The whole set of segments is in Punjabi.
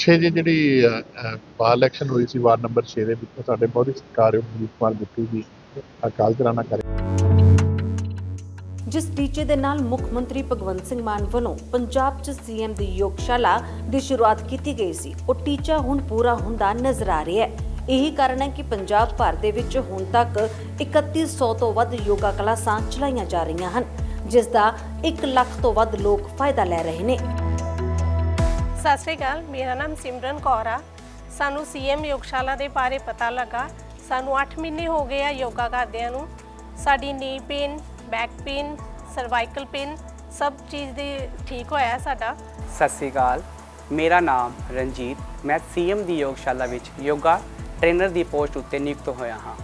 ਪਿੱਛੇ ਜਿਹੇ ਜਿਹੜੀ ਬਾਲ ਇਲੈਕਸ਼ਨ ਹੋਈ ਸੀ, ਵਾਰਡ ਨੰਬਰ 6 ਦੇ ਵਿੱਚ, ਸਾਡੇ ਬਹੁਤ ਹੀ ਸਤਿਕਾਰਯੋਗ ਮਨੀਸ਼ ਕੁਮਾਰ ਬਿੱਟੂ ਜੀ, ਅਕਾਲ ਚਲਾਣਾ ਕਰੇ। ਜਿਸ ਟੀਚੇ ਦੇ ਨਾਲ ਮੁੱਖ ਮੰਤਰੀ ਭਗਵੰਤ ਸਿੰਘ ਮਾਨ ਵੱਲੋਂ ਪੰਜਾਬ 'ਚ ਸੀਐਮ ਦੀ ਯੋਗਸ਼ਾਲਾ ਦੀ ਸ਼ੁਰੂਆਤ ਕੀਤੀ ਗਈ ਸੀ। ਉਹ ਟੀਚਾ ਹੁਣ ਪੂਰਾ ਹੁੰਦਾ ਨਜ਼ਰ ਆ ਰਿਹਾ ਹੈ। ਇਹੀ ਕਾਰਨ ਹੈ ਕਿ ਪੰਜਾਬ ਭਰ ਦੇ ਵਿੱਚ ਹੁਣ ਤੱਕ 3100 ਤੋਂ ਵੱਧ ਯੋਗਾ ਕਲਾਸਾਂ ਚਲਾਈਆਂ ਜਾ ਰਹੀਆਂ ਹਨ, ਜਿਸ ਦਾ 1 ਲੱਖ ਤੋਂ ਵੱਧ ਲੋਕ ਫਾਇਦਾ ਲੈ ਰਹੇ ਨੇ। ਸਤਿ ਸ਼੍ਰੀ ਅਕਾਲ, ਮੇਰਾ ਨਾਮ ਸਿਮਰਨ ਕੌਰ ਆ। ਸਾਨੂੰ ਸੀਐਮ ਯੋਗਸ਼ਾਲਾ ਦੇ ਬਾਰੇ ਪਤਾ ਲੱਗਾ। ਸਾਨੂੰ 8 ਮਹੀਨੇ ਹੋ ਗਏ ਆ ਯੋਗਾ ਕਰਦਿਆਂ ਨੂੰ। ਸਾਡੀ ਨੀ pain back pain cervical pain ਸਭ ਚੀਜ਼ ਦੀ ਠੀਕ ਹੋਇਆ ਸਾਡਾ। ਸਤਿ ਸ੍ਰੀ ਅਕਾਲ, ਮੇਰਾ ਨਾਮ ਰਣਜੀਤ। ਮੈਂ ਸੀਐਮ ਦੀ ਯੋਗਸ਼ਾਲਾ ਵਿੱਚ ਯੋਗਾ ਟ੍ਰੇਨਰ ਦੀ ਪੋਸਟ ਉੱਤੇ ਨਿਯੁਕਤ ਹੋਇਆ ਹਾਂ।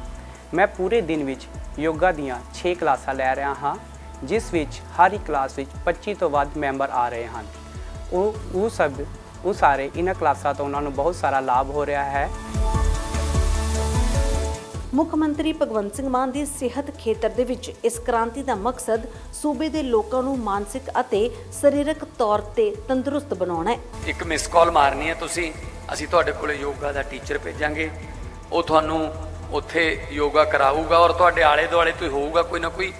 ਮੈਂ ਪੂਰੇ ਦਿਨ ਵਿੱਚ ਯੋਗਾ ਦੀਆਂ 6 ਕਲਾਸਾਂ ਲੈ ਰਿਹਾ ਹਾਂ, ਜਿਸ ਵਿੱਚ ਹਰ ਇੱਕ ਕਲਾਸ ਵਿੱਚ 25 ਤੋਂ ਵੱਧ ਮੈਂਬਰ ਆ ਰਹੇ ਹਨ। ਉਹ ਉਹ ਸਭ ਉਹ ਸਾਰੇ ਇਹਨਾਂ ਕਲਾਸਾਂ ਤੋਂ ਉਹਨਾਂ ਨੂੰ ਬਹੁਤ ਸਾਰਾ ਲਾਭ ਹੋ ਰਿਹਾ ਹੈ। ਮੁੱਖ ਮੰਤਰੀ ਭਗਵੰਤ ਸਿੰਘ ਮਾਨ ਦੀ ਸਿਹਤ ਖੇਤਰ ਦੇ ਵਿੱਚ ਇਸ ਕ੍ਰਾਂਤੀ ਦਾ ਮਕਸਦ ਸੂਬੇ ਦੇ ਲੋਕਾਂ ਨੂੰ ਮਾਨਸਿਕ ਅਤੇ ਸਰੀਰਕ ਤੌਰ ਤੇ ਤੰਦਰੁਸਤ ਬਣਾਉਣਾ ਹੈ। ਇੱਕ ਮਿਸ ਕਾਲ ਮਾਰਨੀ ਹੈ ਤੁਸੀਂ। ਅਸੀਂ ਤੁਹਾਡੇ ਕੋਲੇ ਯੋਗਾ ਦਾ ਟੀਚਰ ਭੇਜਾਂਗੇ। ਉਹ ਤੁਹਾਨੂੰ ਉੱਥੇ ਯੋਗਾ ਕਰਾਊਗਾ ਔਰ ਤੁਹਾਡੇ ਆਲੇ ਦੁਆਲੇ ਤੋਂ ਹੋਊਗਾ ਕੋਈ ਨਾ ਕੋਈ।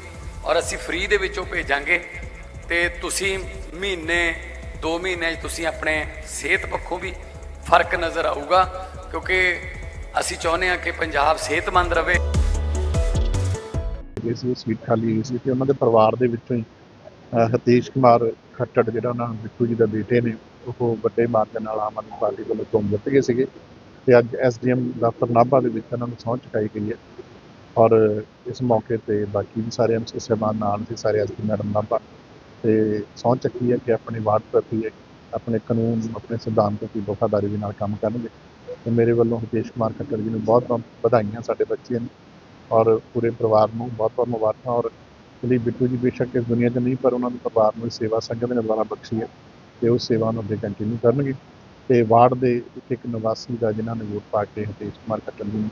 ਔਰ ਅਸੀਂ ਫ੍ਰੀ ਦੇ ਵਿੱਚੋਂ ਭੇਜਾਂਗੇ। ਤੇ ਤੁਸੀਂ ਮਹੀਨੇ 2 ਮਹੀਨਿਆਂ 'ਚ ਤੁਸੀਂ ਆਪਣੇ ਸਿਹਤ ਪੱਖੋਂ ਵੀ ਫ਼ਰਕ ਨਜ਼ਰ ਆਊਗਾ ਕਿਉਂਕਿ ਅਸੀਂ ਚਾਹੁੰਦੇ ਹਾਂ ਕਿ ਪੰਜਾਬ ਸਿਹਤਮੰਦ ਰਵੇ ਗਏ ਸੀ ਸੀਟ ਖਾਲੀ ਹੋਈ ਸੀ ਤੇ ਉਹਨਾਂ ਦੇ ਪਰਿਵਾਰ ਦੇ ਵਿੱਚੋਂ ਹੀ ਅਹ, ਹਤੀਸ਼ ਕੁਮਾਰ ਖੱਟੜ ਜਿਹੜਾ ਉਹਨਾਂ ਬਿੱਟੂ ਜੀ ਦਾ ਬੇਟੇ ਨੇ ਉਹ ਵੱਡੇ ਮਾਰਜਨ ਨਾਲ ਆਮ ਆਦਮੀ ਪਾਰਟੀ ਵੱਲੋਂ ਚੋਣ ਜਿੱਤ ਗਏ ਸੀਗੇ ਤੇ ਅੱਜ ਐਸਡੀਐਮ ਦਫ਼ਤਰ ਨਾਭਾ ਦੇ ਵਿੱਚ ਉਹਨਾਂ ਨੂੰ ਸਹੁੰ ਚੁਕਾਈ ਗਈ ਹੈ। ਔਰ ਇਸ ਮੌਕੇ ਤੇ ਬਾਕੀ ਵੀ ਸਾਰੇ ਐਮਸੀ ਸਾਹਿਬਾਨ ਨਾਲ ਸੀ ਸਾਰੇ ਐਸਡੀ ਮੈਡਮ ਨਾਭਾ। ਤੇ ਸਹੁੰ ਚੱਕੀ ਹੈ ਕਿ ਆਪਣੇ ਵਾਰਡ ਪ੍ਰਤੀ ਆਪਣੇ ਕਾਨੂੰਨ, ਆਪਣੇ ਸਿਧਾਂਤ ਪ੍ਰਤੀ ਵਫਾਦਾਰੀ ਦੇ ਨਾਲ ਕੰਮ ਕਰਨਗੇ। ਤੇ ਮੇਰੇ ਵੱਲੋਂ ਹਤੀਸ਼ ਕੁਮਾਰ ਖੱਟਰ ਜੀ ਨੂੰ ਬਹੁਤ ਬਹੁਤ ਵਧਾਈਆਂ ਸਾਡੇ ਬੱਚੇ ਨੂੰ ਔਰ ਪੂਰੇ ਪਰਿਵਾਰ ਨੂੰ ਬਹੁਤ ਬਹੁਤ ਮੁਬਾਰਕਾਂ। ਔਰ ਲਈ ਬਿੱਟੂ ਜੀ ਬੇਸ਼ੱਕ ਇਸ ਦੁਨੀਆ 'ਚ ਨਹੀਂ, ਪਰ ਉਹਨਾਂ ਦੇ ਪਰਿਵਾਰ ਨੂੰ ਸੇਵਾ ਸੰਗਤ ਨੇ ਦੁਆਰਾ ਬਖਸ਼ੀ ਹੈ ਤੇ ਉਹ ਸੇਵਾ ਨੂੰ ਅੱਗੇ ਕੰਟੀਨਿਊ ਕਰਨਗੇ। ਤੇ ਵਾਰਡ ਦੇ ਇੱਕ ਨਿਵਾਸੀ ਦਾ ਜਿਨ੍ਹਾਂ ਨੇ ਵੋਟ ਪਾ ਕੇ ਹਤੇਸ਼ ਕੁਮਾਰ ਖੱਟਰ ਜੀ ਨੂੰ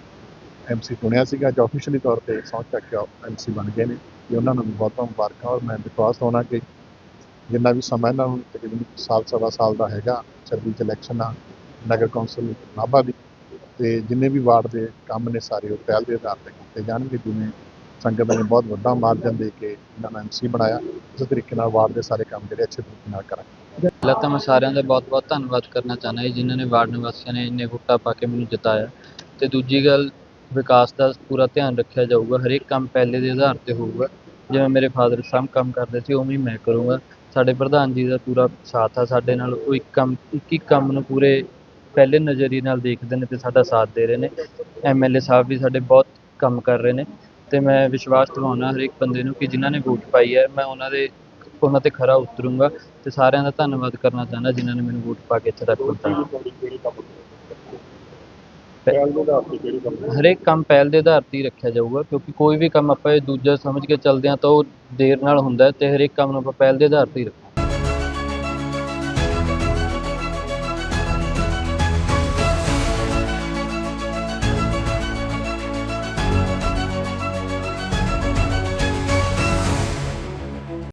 ਐਮਸੀ ਚੁਣਿਆ ਸੀਗਾ ਅੱਜ ਆਫੀਸ਼ੀਅਲੀ ਤੌਰ ਤੇ ਸਹੁੰ ਚੱਕ ਕੇ ਐਮਸੀ ਬਣ ਗਏ ਨੇ, ਤੇ ਉਹਨਾਂ ਨੂੰ ਵੀ ਬਹੁਤ ਬਹੁਤ ਮੁਬਾਰਕਾਂ ਔਰ ਮੈਂ ਵਿਸ਼ਵਾਸ ਹੋਣਾ ਕਿ ਜਿੰਨਾ ਵੀ ਸਮਾਂ ਇਹਨਾਂ ਨੂੰ ਤਕਰੀਬਨ ਸਾਲ ਸਵਾ ਸਾਲ ਦਾ ਹੈਗਾ 26 ਚ ਇਲੈਕਸ਼ਨ ਆ, ਨਗਰ ਕੌਂਸਲ ਨਾਭਾ ਦੀ, ਤੇ ਜਿੰਨੇ ਵੀ ਵਾਰਡ ਦੇ ਕੰਮ ਨੇ ਸਾਰੇ ਉਹ ਪਹਿਲ ਦੇ ਆਧਾਰ ਤੇ ਕੀਤੇ ਜਾਣਗੇ, ਜਿਵੇਂ ਸੰਗਤ ਨੇ ਬਹੁਤ ਵੱਡਾ ਮਾਰਜਨ ਦੇ ਕੇ ਇਹਨਾਂ ਨੂੰ ਐਮਸੀ ਬਣਾਇਆ ਉਸੇ ਤਰੀਕੇ ਨਾਲ ਵਾਰਡ ਦੇ ਸਾਰੇ ਕੰਮ ਜਿਹੜੇ ਅੱਛੇ ਤਰੀਕੇ ਨਾਲ ਕਰਾਂਗੇ। ਪਹਿਲਾਂ ਤਾਂ ਮੈਂ ਸਾਰਿਆਂ ਦਾ ਬਹੁਤ-ਬਹੁਤ ਧੰਨਵਾਦ ਕਰਨਾ ਚਾਹੁੰਦਾ ਜੀ, ਜਿਨ੍ਹਾਂ ਨੇ ਵਾਰਡ ਨਿਵਾਸੀਆਂ ਨੇ ਇੰਨੇ ਵੋਟਾਂ ਪਾ ਕੇ ਮੈਨੂੰ ਜਿਤਾਇਆ। ਤੇ ਦੂਜੀ ਗੱਲ ਵਿਕਾਸ ਦਾ ਪੂਰਾ ਧਿਆਨ ਰੱਖਿਆ ਜਾਊਗਾ, ਹਰੇਕ ਕੰਮ ਪਹਿਲੇ ਦੇ ਆਧਾਰ ਤੇ ਹੋਊਗਾ। ਜਿਵੇਂ ਮੇਰੇ ਫਾਦਰ ਸਾਹਿਬ ਕੰਮ ਕਰਦੇ ਸੀ, ਉਵੇਂ ਹੀ ਮੈਂ ਕਰੂੰਗਾ। ਸਾਡੇ ਪ੍ਰਧਾਨ ਜੀ ਦਾ ਪੂਰਾ ਸਾਥ ਆ ਸਾਡੇ ਨਾਲ, ਉਹ ਇੱਕ ਕੰਮ, ਇੱਕ ਇੱਕ ਕੰਮ ਨੂੰ ਪੂਰੇ ਪਹਿਲੇ ਨਜ਼ਰੀਏ ਨਾਲ ਦੇਖਦੇ ਨੇ ਅਤੇ ਸਾਡਾ ਸਾਥ ਦੇ ਰਹੇ ਨੇ। ਐਮ ਐਲ ਏ ਸਾਹਿਬ ਵੀ ਸਾਡੇ ਬਹੁਤ ਕੰਮ ਕਰ ਰਹੇ ਨੇ ਤੇ ਮੈਂ ਵਿਸ਼ਵਾਸ ਦਿਵਾਉਣਾ ਹਰੇਕ ਬੰਦੇ ਨੂੰ ਕਿ ਜਿਨ੍ਹਾਂ ਨੇ ਵੋਟ ਪਾਈ ਹੈ, ਮੈਂ ਉਹਨਾਂ ਦੇ, ਉਹਨਾਂ ਤੇ ਖਰਾ ਉਤਰੂੰਗਾ ਤੇ ਸਾਰਿਆਂ ਦਾ ਧੰਨਵਾਦ ਕਰਨਾ ਚਾਹੁੰਦਾ ਜਿਨ੍ਹਾਂ ਨੇ ਮੈਨੂੰ ਵੋਟ ਪਾ ਕੇ ਇੱਥੇ ਤੱਕ ਪਹੁੰਚਾਇਆ। ਹਰੇਕ ਕੰਮ ਪਹਿਲ ਦੇ ਆਧਾਰ ਤੇ ਹੀ ਰੱਖਿਆ ਜਾਊਗਾ, ਕਿਉਂਕਿ ਕੋਈ ਵੀ ਕੰਮ ਆਪਾਂ ਇਹ ਦੂਜਾ ਸਮਝ ਕੇ ਚੱਲਦੇ ਹਾਂ ਤਾਂ ਉਹ ਦੇਰ ਨਾਲ ਹੁੰਦਾ ਹੈ ਤੇ ਹਰੇਕ ਕੰਮ ਨੂੰ ਆਪਾਂ ਪਹਿਲ ਦੇ ਆਧਾਰ ਤੇ ਹੀ ਰੱਖਾਂਗੇ